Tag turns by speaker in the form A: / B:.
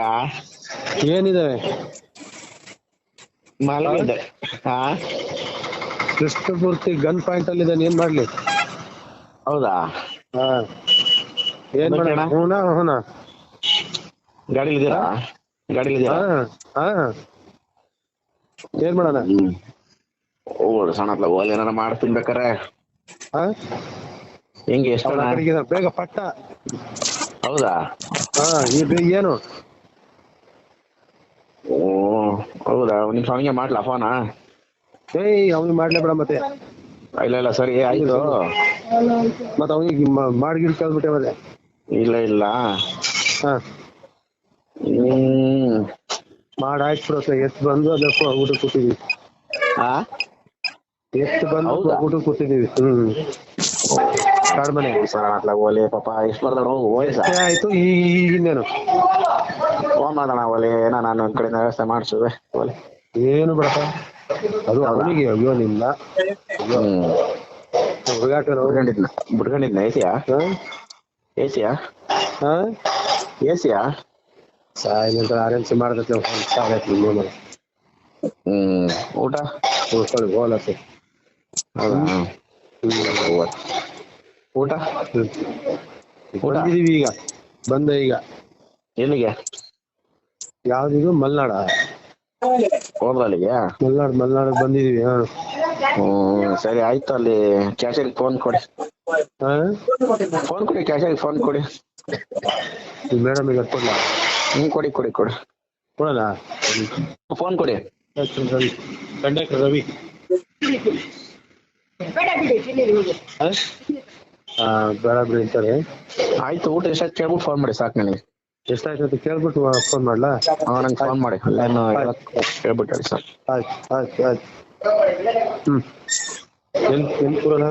A: ಆ?
B: ಏನಿದಾವೆ
A: ಮಲಗಿದ್ದೆ ಹಾ
B: Krishnamurthy gun point ಅಲ್ಲಿ ಇದ್ದಾನೆ ಏನ್ ಮಾಡ್ಲಿ?
A: ಹೌದಾ?
B: ಹಾ. ಏನ್ ಮಾಡೋಣ? ಹೂನಾ ಹೂನಾ?
A: ಗಾಡಿಲಿ ಇದೀರಾ ಇದೀರಾ
B: ಹಾ ಏನ್ ಮಾಡೋಣ?
A: ಹ್ಮ್. ಓ ಸಣ್ಣ ಓಲ್ ಏನಾರ ಮಾಡಿ ತಿನ್ಬೇಕಾರೆ.
B: ಹಾ.
A: ಹೆಂಗೆ ಎಷ್ಟು
B: ಬೇಗ ಪಟ್ಟ.
A: ಹೌದಾ?
B: ಹಾ ಏನು?
A: ಹೌದಾ? ನಿಮ್ ಸ್ವಾಮಿಗೆ ಮಾಡ್ಲಾ ಫೋನ
B: ಏಯ್ ಅವ್ನಿಗೆ ಮಾಡ್ಲೇ ಬೇಡ ಮತ್ತೆ.
A: ಇಲ್ಲ ಇಲ್ಲ ಸರಿ ಆಯ್ತು.
B: ಮತ್ತೆ ಅವನಿಗೆ ಮಾಡ್ಗಿಡ್ ಕೇಳ್ಬಿಟ್ಟೆ ಮತ್ತೆ.
A: ಇಲ್ಲ ಇಲ್ಲ.
B: ಹಾ.
A: ಹ್ಮ್.
B: ಮಾಡಿ ಆಯ್ತು ಎತ್ ಬಂದು ಅದಕ್ಕೆ ಊಟ ಕೂತಿದೀವಿ.
A: ಆ?
B: ಎತ್ತು ಬಂದು
A: ಹೌದಾ?
B: ಊಟ ಕೂತಿದೀವಿ. ಹ್ಮ್. ಕಾಡ್ ಮನೆ
A: ಸರ್ ಪಾಪ ಎಷ್ಟು ಬರ್ದಾಡ ವಯಸ್ಸ
B: ಅಷ್ಟೇ ಆಯ್ತು ಈಗ ಇನ್ನೇನು
A: ಫೋನ್ ಮಾಡೋಣ ಒಲೆ ಏನೋ ನಾನು ಒಂದ್ ಕಡೆಯಿಂದ ವ್ಯವಸ್ಥೆ ಮಾಡಿಸುವೆ ಒಲೆ.
B: ಏನು ಬಿಡಪ್ಪ. ಅದು ಅವನಿಗೆ ಅಯ್ಯೋ ನಿಲ್ಲ
A: ಹ್ಮ್.
B: ಹುಡುಗಾಟ
A: ಬಿಡ್ಕೊಂಡಿದ್ನ ಬಿಡ್ಕೊಂಡಿದ್ನ ಏಸಿಯಾ ಏಸಿಯಾ
B: ಹಾ?
A: ಏಸಿಯಾ
B: ಸಾಗೈತಿ ನಿಮ್ಮ
A: ಹ್ಮ್ ಊಟ?
B: ಉಳ್ಕೊಳ್ಳಿ ಹೋಲತ್ತೆ
A: ಹೌದಾ? ಊಟ?
B: ಬಂದಿದೀವಿ ಈಗ. ಬಂದ ಈಗ.
A: ಎಲ್ಲಿಗೆ?
B: ಯಾವ್ದಿದು ಮಲ್ನಾಡ.
A: ಹೋದ್ರಲ್ಲಿಗೆ
B: ಮಲ್ನಾಡ್ ಮಲ್ನಾಡ್ ಬಂದಿದೀವಿ ಹಾ.
A: ಹ್ಮ್ ಸರಿ ಆಯ್ತು ಅಲ್ಲಿ ಕ್ಯಾಶಿಗೆ ಫೋನ್ ಕೊಡಿ.
B: ಹಾ?
A: ಫೋನ್ ಕೊಡಿ ಕ್ಯಾಶಿಗೆ ಫೋನ್ ಕೊಡಿ.
B: ಮೇಡಮ್ ಈಗ ಕೊಡ್ಲ?
A: ಹ್ಮ್ ಕೊಡಿ ಕೊಡಿ ಕೊಡಿ.
B: ಕೊಡಲ್ಲ
A: ಫೋನ್ ಕೊಡಿ.
B: ಕಂಡಕ್ಟರ್ ರವಿ? ಹಾ? ಬೇಡ ಬಿಡಿ ಅಂತಾರೆ.
A: ಆಯ್ತು ಊಟ ಎಷ್ಟಾಯ್ತು ಕೇಳ್ಬಿಟ್ಟು ಫೋನ್ ಮಾಡಿ ಸಾಕು ನನಗೆ.
B: ಎಷ್ಟಾಯ್ತು ಅಂತ ಕೇಳ್ಬಿಟ್ಟು ಫೋನ್ ಮಾಡ್ಲಾ?
A: ಹಾ ನಂಗೆ ಫೋನ್ ಮಾಡಿ. ಅಲ್ಲೇನು ಕೇಳ್ಬಿಟ್ಟು ಹೇಳಿ ಸರ್.
B: ಆಯ್ತು ಆಯ್ತು ಆಯ್ತು. ಹ್ಮ್. ಎಲ್ಲಿ ಎಲ್ಲಿ ಕೊಡೋಣ